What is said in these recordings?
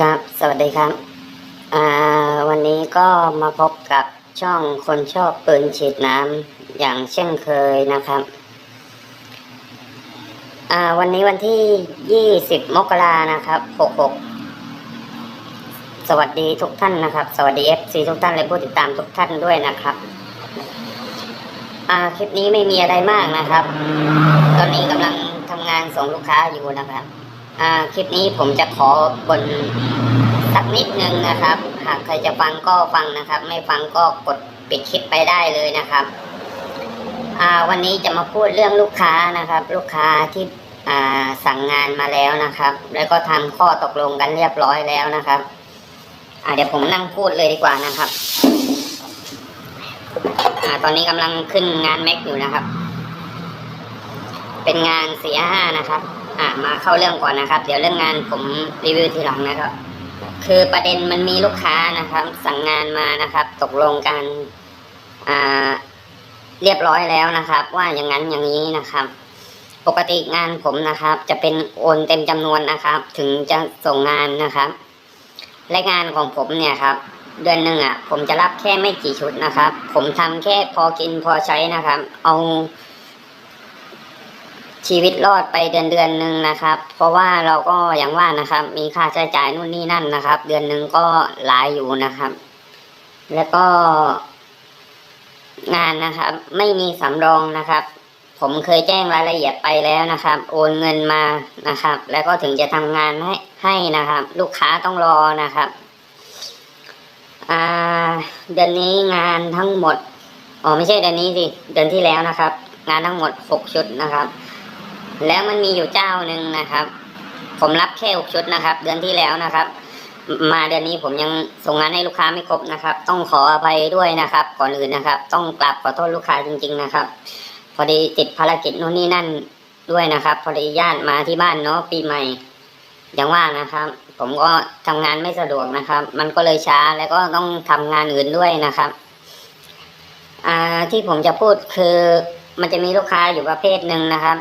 ครับ สวัสดีครับ อ่า วันนี้ก็มาพบกับช่องคนชอบปืนฉีดน้ำอย่างเช่นเคยนะครับ อ่า วันนี้วันที่ 20 มกรานะครับ 66 สวัสดีทุกท่านนะครับ สวัสดี FC ทุกท่านและผู้ติดตามทุกท่านด้วยนะครับ อ่า คลิปนี้ไม่มีอะไรมากนะครับ ตอนนี้กำลังทำงานส่งลูกค้าอยู่นะครับ คลิปนี้ผมจะขอบนสักนิดนึงนะครับ หากใครจะฟังก็ฟังนะครับ ไม่ฟังก็กดปิดคลิปไปได้เลยนะครับวันนี้จะมาพูดเรื่องลูกค้านะครับ ลูกค้าที่สั่งงานมาแล้วนะครับ แล้วก็ทำข้อตกลงกันเรียบร้อยแล้วนะครับเดี๋ยวผมนั่งพูดเลยดีกว่านะครับอตอนนี้กำลังขึ้นงานแม็กอยู่นะครับ เป็นงานสี่ห้านะครับ อ่ามาเข้าเรื่องก่อนนะครับ เดี๋ยวเรื่องงานผมรีวิวทีหลังนะครับ คือประเด็นมันมีลูกค้านะครับ สั่งงานมานะครับ ตกลงกันอ่าเรียบร้อยแล้วนะครับ ว่าอย่างนั้นอย่างนี้นะครับ ปกติงานผมนะครับ จะเป็นโอนเต็มจำนวนนะครับ ถึงจะส่งงานนะครับและงานของผมเนี่ยครับ เดือนหนึ่งอะ ผมจะรับแค่ไม่กี่ชุดนะครับ ผมทำแค่พอกินพอใช้นะครับ เอา ชีวิตรอดไปเดือนเดือนหนึ่งนะครับ เพราะว่าเราก็อย่างว่านะครับ มีค่าใช้จ่ายนู่นนี่นั่นนะครับ เดือนหนึ่งก็หลายอยู่นะครับ แล้วก็งานนะครับ ไม่มีสำรองนะครับ ผมเคยแจ้งรายละเอียดไปแล้วนะครับ โอนเงินมานะครับ แล้วก็ถึงจะทำงานให้ให้นะครับ ลูกค้าต้องรอนะครับเดือนนี้งานทั้งหมดอ๋อไม่ใช่เดือนนี้สิเดือนที่แล้วนะครับ งานทั้งหมดหกชุดนะครับ แล้วมันมีอยู่เจ้าหนึ่งนะครับ ผมรับแค่หกชุดนะครับ เดือนที่แล้วนะครับ มาเดือนนี้ผมยังส่งงานให้ลูกค้าไม่ครบนะครับ ต้องขออภัยด้วยนะครับ ก่อนอื่นนะครับ ต้องกราบขอโทษลูกค้าจริง ๆนะครับ พอดีติดภารกิจโน่นนี่นั่นด้วยนะครับ พอดีญาติมาที่บ้านเนาะปีใหม่ย่างว่านะครับ ผมก็ทำงานไม่สะดวกนะครับ มันก็เลยช้าแล้วก็ต้องทำงานอื่นด้วยนะครับอ่าที่ผมจะพูดคือมันจะมีลูกค้าอยู่ประเภทหนึ่งนะครับ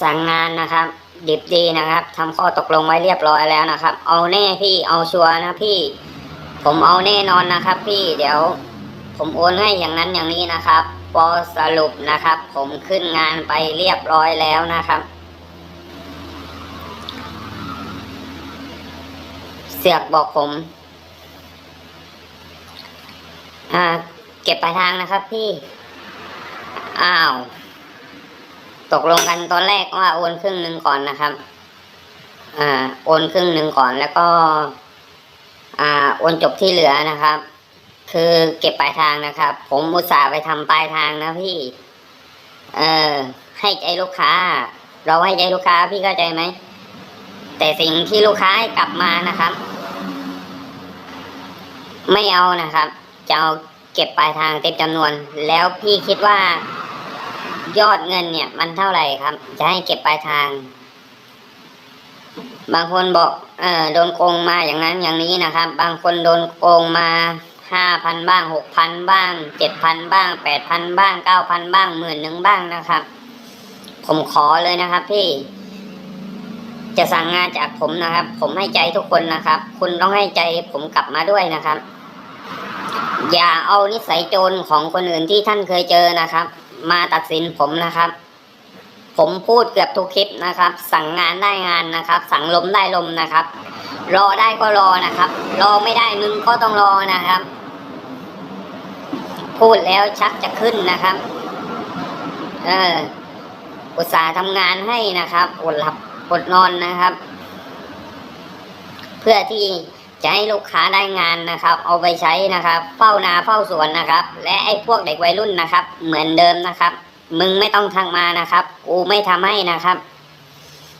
สั่งงานนะครับ ดิบดีนะครับทำข้อตกลงไว้เรียบร้อยแล้วนะครับ เอาแน่พี่เอาชัวร์นะพี่ ผมเอาแน่นอนนะครับ พี่เดี๋ยว ผมโอนให้อย่างนั้นอย่างนี้นะครับพอสรุปนะครับ ผมขึ้นงานไปเรียบร้อยแล้วนะครับ เสือกบอกผมอ่าเก็บปลายทางนะครับพี่ อ้าว ตกลงกันตอนแรกว่าโอนครึ่งหนึ่งก่อนนะครับ อ่า โอนครึ่งหนึ่งก่อนแล้วก็ อ่า โอนจบที่เหลือนะครับ คือเก็บปลายทางนะครับ ผมอุตส่าห์ไปทำปลายทางนะพี่ เออให้ใจลูกค้า เราให้ใจลูกค้าพี่เข้าใจไหม แต่สิ่งที่ลูกค้าให้กลับมานะครับ ไม่เอานะครับ จะเอาเก็บปลายทางเต็มจำนวน แล้วพี่คิดว่า ยอดเงินเนี่ย มันเท่าไหร่ครับ จะให้เก็บปลายทาง บางคนบอก เออโดนโกงมาอย่างนั้นอย่างนี้นะครับ บางคนโดนโกงมาห้าพันบ้างหกพันบ้างเจ็ดพันบ้างแปดพันบ้างเก้าพันบ้างหมื่นหนึ่งบ้างนะครับ ผมขอเลยนะครับ พี่ จะสั่งงานจากผมนะครับ ผมให้ใจทุกคนนะครับ คุณต้องให้ใจผมกลับมาด้วยนะครับ อย่าเอานิสัยโจรของคนอื่นที่ท่านเคยเจอนะครับ มาตัดสินผมนะครับ ผมพูดเกือบทุกคลิปนะครับ สั่งงานได้งานนะครับ สั่งลมได้ลมนะครับ รอได้ก็รอนะครับ รอไม่ได้มึงก็ต้องรอนะครับ พูดแล้วชักจะขึ้นนะครับ เอออุตส่าห์ทำงานให้นะครับอดหลับอดนอนนะครับ เพื่อที่ จะให้ลูกค้าได้งานนะครับ เอาไปใช้นะครับ เฝ้านาเฝ้าสวนนะครับ และไอ้พวกเด็กวัยรุ่นนะครับ เหมือนเดิมนะครับ มึงไม่ต้องทางมานะครับกูไม่ทำให้นะครับ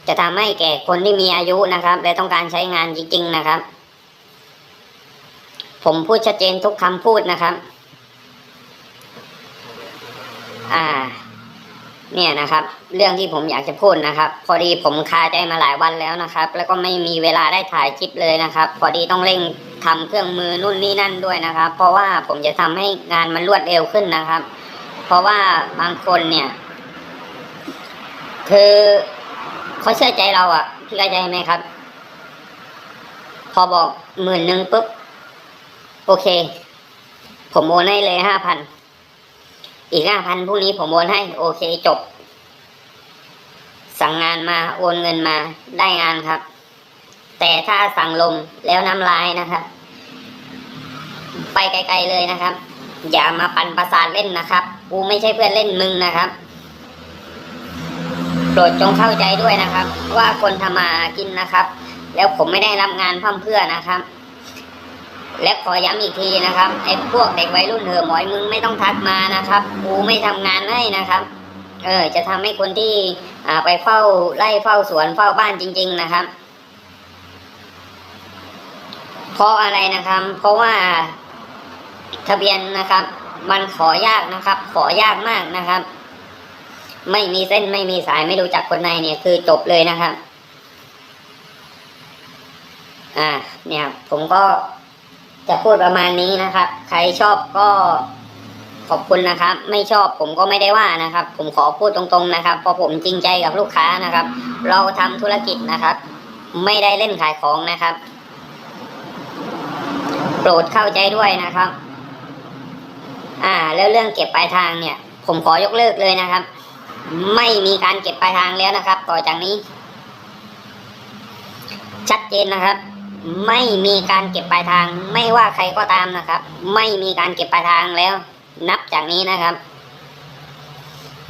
จะทำให้แก่คนที่มีอายุนะครับ และต้องการใช้งานจริง ๆนะครับ ผมพูดชัดเจนทุกคำพูดนะครับ อ่า เนี่ยนะครับ เรื่องที่ผมอยากจะพูดนะครับ พอดีผมคาใจมาหลายวันแล้วนะครับ แล้วก็ไม่มีเวลาได้ถ่ายคลิปเลยนะครับ พอดีต้องเร่งทำเครื่องมือนู่นนี่นั่นด้วยนะครับ เพราะว่าผมจะทำให้งานมันรวดเร็วขึ้นนะครับ เพราะว่าบางคนเนี่ย คือเขาเชื่อใจเราอะพี่เข้าใจไหมครับ พอบอกหมื่นหนึ่งปุ๊บ โอเค ผมโอนให้เลยห้าพัน อีกห้าพันพรุ่งนี้ผมโอนให้ โอเคจบ สั่งงานมาโอนเงินมาได้งานครับ แต่ถ้าสั่งลงแล้วน้ำลายนะครับ ไปไกลๆเลยนะครับ อย่ามาปั่นประสาทเล่นนะครับ กูไม่ใช่เพื่อนเล่นมึงนะครับโปรดจงเข้าใจด้วยนะครับ ว่าคนทำมาหากินนะครับ แล้วผมไม่ได้รับงานพร่ำเพื่อนะครับ และขอย้ำอีกทีนะครับไอ้พวกเด็กวัยรุ่นเหอหมอยมึงไม่ต้องทักมานะครับกูไม่ทำงานให้นะครับ เออจะทำให้คนที่ไปเฝ้าไล่เฝ้าสวนเฝ้าบ้านจริง ๆนะครับเพราะอะไรนะครับ เพราะว่าทะเบียนนะครับ มันขอยากนะครับ ขอยากมากนะครับ ไม่มีเส้นไม่มีสายไม่รู้จักคนในเนี่ยคือจบเลยนะครับ อ่า เนี่ย ผมก็ จะพูดประมาณนี้นะครับ ใครชอบก็ขอบคุณนะครับ ไม่ชอบผมก็ไม่ได้ว่านะครับ ผมขอพูดตรงๆนะครับเพราะผมจริงใจกับลูกค้านะครับ เราทำธุรกิจนะครับ ไม่ได้เล่นขายของนะครับ โปรดเข้าใจด้วยนะครับ อ่า แล้วเรื่องเก็บปลายทางเนี่ย ผมขอยกเลิกเลยนะครับ ไม่มีการเก็บปลายทางแล้วนะครับ ต่อจากนี้ ชัดเจนนะครับ ไม่มีการเก็บปลายทาง ไม่ว่าใครก็ตามนะครับ ไม่มีการเก็บปลายทางแล้ว นับจากนี้นะครับ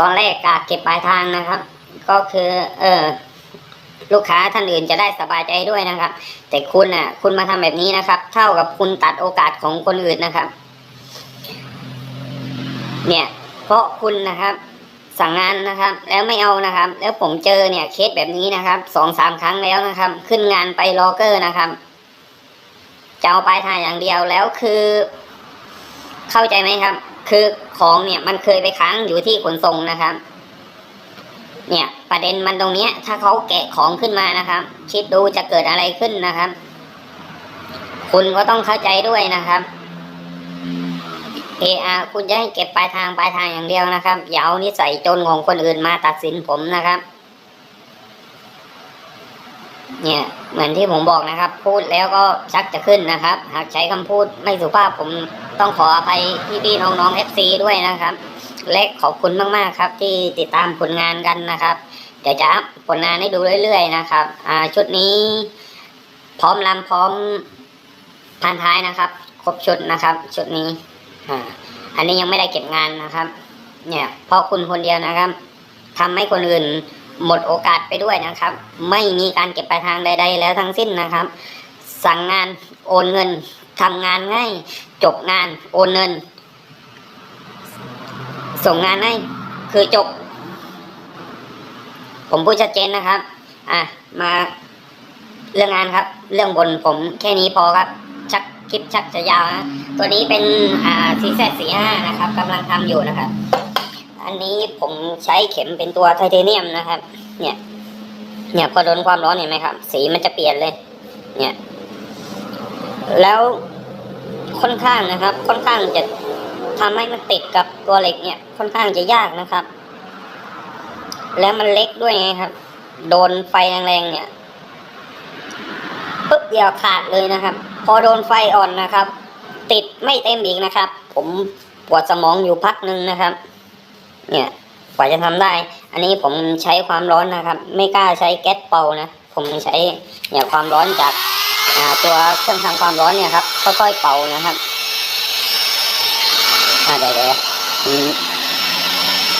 ตอนแรกกาเก็บปลายทางนะครับ ก็คือ เออลูกค้าท่านอื่นจะได้สบายใจด้วยนะครับ แต่คุณอะ คุณมาทำแบบนี้นะครับ เท่ากับคุณตัดโอกาสของคนอื่นนะครับ เนี่ย เพราะคุณนะครับ สั่งงานนะครับ แล้วไม่เอานะครับ แล้วผมเจอเนี่ยเคสแบบนี้นะครับสองสามครั้งแล้วนะครับ ขึ้นงานไปลอเกอร์นะครับจะเอาปลายทางอย่างเดียวแล้วคือ เข้าใจไหมครับ คือของเนี่ยมันเคยไปค้างอยู่ที่ขนส่งนะครับ เนี่ยประเด็นมันตรงเนี้ย ถ้าเขาแกะของขึ้นมานะครับ คิดดูจะเกิดอะไรขึ้นนะครับ คุณก็ต้องเข้าใจด้วยนะครับ ออาคุณจะให้เก็บปลายทางปลายทางอย่างเดียวนะครับ อย่าเอานิสัยจนของคนอื่นมาตัดสินผมนะครับ เนี่ยเหมือนที่ผมบอกนะครับ พูดแล้วก็ชักจะขึ้นนะครับ หากใช้คำพูดไม่สุภาพผมต้องขออภัยพี่ๆน้องๆ FC ด้วยนะครับ และขอบคุณมากๆครับ ที่ติดตามผลงานกันนะครับเดี๋ยวจะอัพผลงานให้ดูเรื่อย ๆ นะครับ อ่าชุดนี้ พร้อมลำพร้อมพันท้ายนะครับ ครบชุดนะครับ ชุดนี้ อันนี้ยังไม่ได้เก็บงานนะครับ เนี่ยเพราะคุณคนเดียวนะครับทำให้คนอื่นหมดโอกาสไปด้วยนะครับ ไม่มีการเก็บปลายทางใด ๆ แล้วทั้งสิ้นนะครับ สั่งงานโอนเงินทำงานง่ายจบงานโอนเงิน ส่งงานให้คือจบ ผมพูดชัดเจนนะครับ อะมาเรื่องงานครับ เรื่องบนผมแค่นี้พอครับ คลิปชักจะยาวนะตัวนี้เป็นอ่าซีแซสี่ห้านะครับกำลังทำอยู่นะครับ อันนี้ผมใช้เข็มเป็นตัวไทเทเนียมนะครับ เนี่ย เนี่ยพอโดนความร้อนเห็นไหมครับ สีมันจะเปลี่ยนเลย เนี่ย แล้วค่อนข้างนะครับ ค่อนข้างจะทำให้มันติดกับตัวเหล็กเนี่ย ค่อนข้างจะยากนะครับ แล้วมันเล็กด้วยไงครับ โดนไฟแรงๆเนี่ย เดียวขาดเลยนะครับ พอโดนไฟอ่อนนะครับ ติดไม่เต็มอีกนะครับ ผมปวดสมองอยู่พักหนึ่งนะครับ เนี่ยกว่าจะทำได้ อันนี้ผมใช้ความร้อนนะครับ ไม่กล้าใช้แก๊สเป่านะ ผมใช้เนี่ยความร้อนจากตัวเครื่องทำความร้อนเนี่ยครับค่อยๆเป่านะครับอ่าเดี๋ยวเดี๋ยว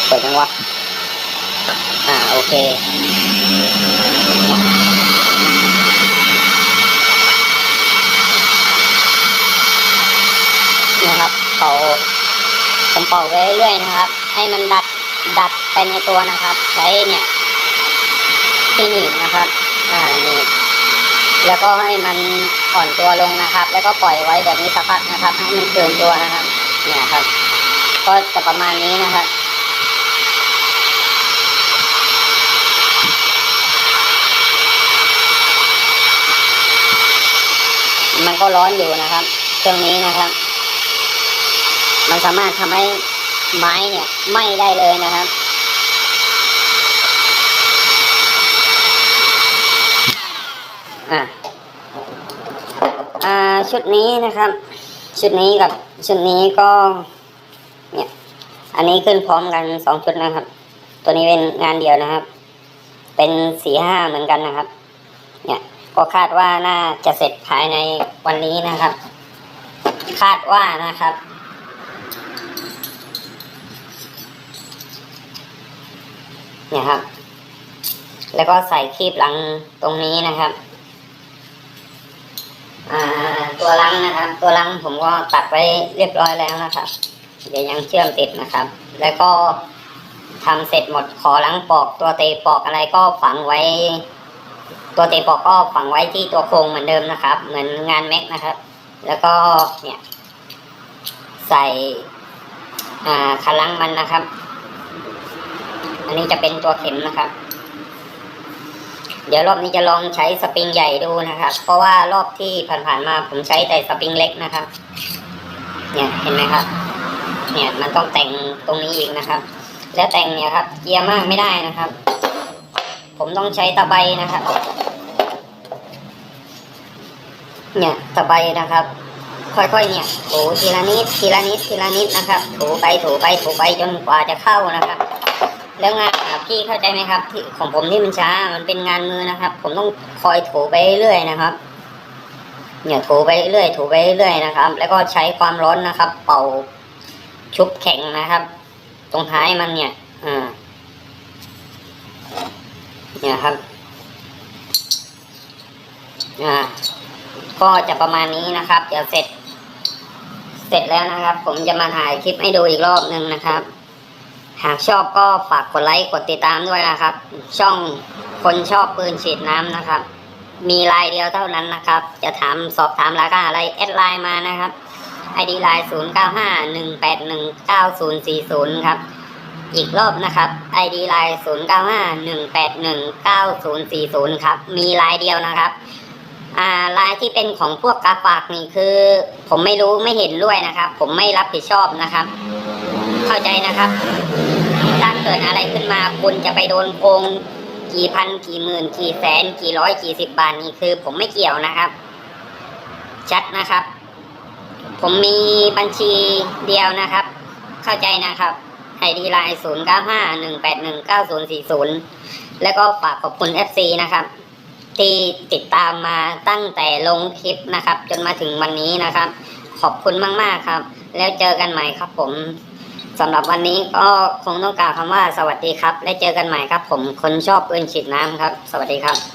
เปิดยังวะอ่าโอเค นะครับ เป่าผมเป่าไปเรื่อยๆนะครับ ให้มันดัดดัดไปในตัวนะครับ ใช้เนี่ยที่หนีบนะครับอ่านี่แล้วก็ให้มันอ่อนตัวลงนะครับ แล้วก็ปล่อยไว้แบบนี้สักพักนะครับ ให้มันเกินตัวนะครับ เนี่ยครับ ก็จะประมาณนี้นะครับมันก็ร้อนอยู่นะครับ เครื่องนี้นะครับ มันสามารถทำให้ไม้เนี่ยไหม้ได้เลยนะครับ อะชุดนี้นะครับ ชุดนี้กับชุดนี้ก็เนี่ยอันนี้ขึ้นพร้อมกันสองชุดนะครับ ตัวนี้เป็นงานเดียวนะครับ เป็นสี่ห้าเหมือนกันนะครับ เนี่ยก็คาดว่าน่าจะเสร็จภายในวันนี้นะครับ คาดว่านะครับ นี่ยครับ แล้วก็ใส่คีบหลังตรงนี้นะครับ ตัวลังนะครับ ตัวลังผมก็ตัดไว้เรียบร้อยแล้วนะครับ เดี๋ยวยังเชื่อมติดนะครับ แล้วก็ทำเสร็จหมดขอลังปอกตัวเตปอกอะไรก็ฝังไว้ ตัวเตปอกก็ฝังไว้ที่ตัวโครงเหมือนเดิมนะครับ เหมือนงานแม็กนะครับ แล้วก็เนี่ย ใส่อ่าคันลังมันนะครับ อันนี้จะเป็นตัวเข็มนะครับ เดี๋ยวรอบนี้จะลองใช้สปริงใหญ่ดูนะครับ เพราะว่ารอบที่ผ่านๆมาผมใช้แต่สปริงเล็กนะครับ เนี่ยเห็นไหมครับ เนี่ยมันต้องแต่งตรงนี้อีกนะครับ แล้วแต่งเนี่ยครับเกียร์มากไม่ได้นะครับ ผมต้องใช้ตะไบนะครับ เนี่ยตะไบนะครับค่อยๆเนี่ยถูทีละนิดทีละนิดทีละนิดนะครับ ถูไปถูไปถูไปจนกว่าจะเข้านะครับ แล้วงานพี่เข้าใจไหมครับ ที่ของผมที่มันช้า มันเป็นงานมือนะครับ ผมต้องคอยถูไปเรื่อยนะครับ เนี่ยถูไปเรื่อยถูไปเรื่อยนะครับ แล้วก็ใช้ความร้อนนะครับ เป่าชุบแข็งนะครับ ตรงท้ายมันเนี่ยอ่าเนี่ยครับอ่าก็จะประมาณนี้นะครับเดี๋ยวเสร็จ เสร็จแล้วนะครับ ผมจะมาถ่ายคลิปให้ดูอีกรอบหนึ่งนะครับ หากชอบก็ฝากกดไลค์กดติดตามด้วยนะครับ ช่องคนชอบปืนฉีดน้ำนะครับ มีลายเดียวเท่านั้นนะครับ จะถามสอบถามราคาอะไรแอดไลน์มานะครับ ID ไลน์0 9 5 1 8 1 9 0 4 0ครับ อีกรอบนะครับ ID ไลน์0 9 5 1 8 1 9 0 4 0ครับ มีลายเดียวนะครับอ่าลายที่เป็นของพวกกาฝากนี่คือ ผมไม่รู้ไม่เห็นด้วยนะครับ ผมไม่รับผิดชอบนะครับ เข้าใจนะครับ ถ้าเกิดอะไรขึ้นมาคุณจะไปโดนโกงกี่พันกี่หมื่นกี่แสนกี่ร้อยกี่สิบบาทนี่คือ ผมไม่เกี่ยวนะครับ ชัดนะครับ ผมมีบัญชีเดียวนะครับ เข้าใจนะครับไอดีไลน์ศูนย์เก้าห้าหนึ่งแปดหนึ่งเก้าศูนย์สี่ศูนย์แล้วก็ฝากขอบคุณ FC นะครับที่ติดตามมาตั้งแต่ลงคลิปนะครับ จนมาถึงวันนี้นะครับ ขอบคุณมาก ๆ ครับ แล้วเจอกันใหม่ครับผม สำหรับวันนี้ก็คงต้องกล่าวคำว่าสวัสดีครับ และเจอกันใหม่ครับ ผมคนชอบปืนฉีดน้ำครับ สวัสดีครับ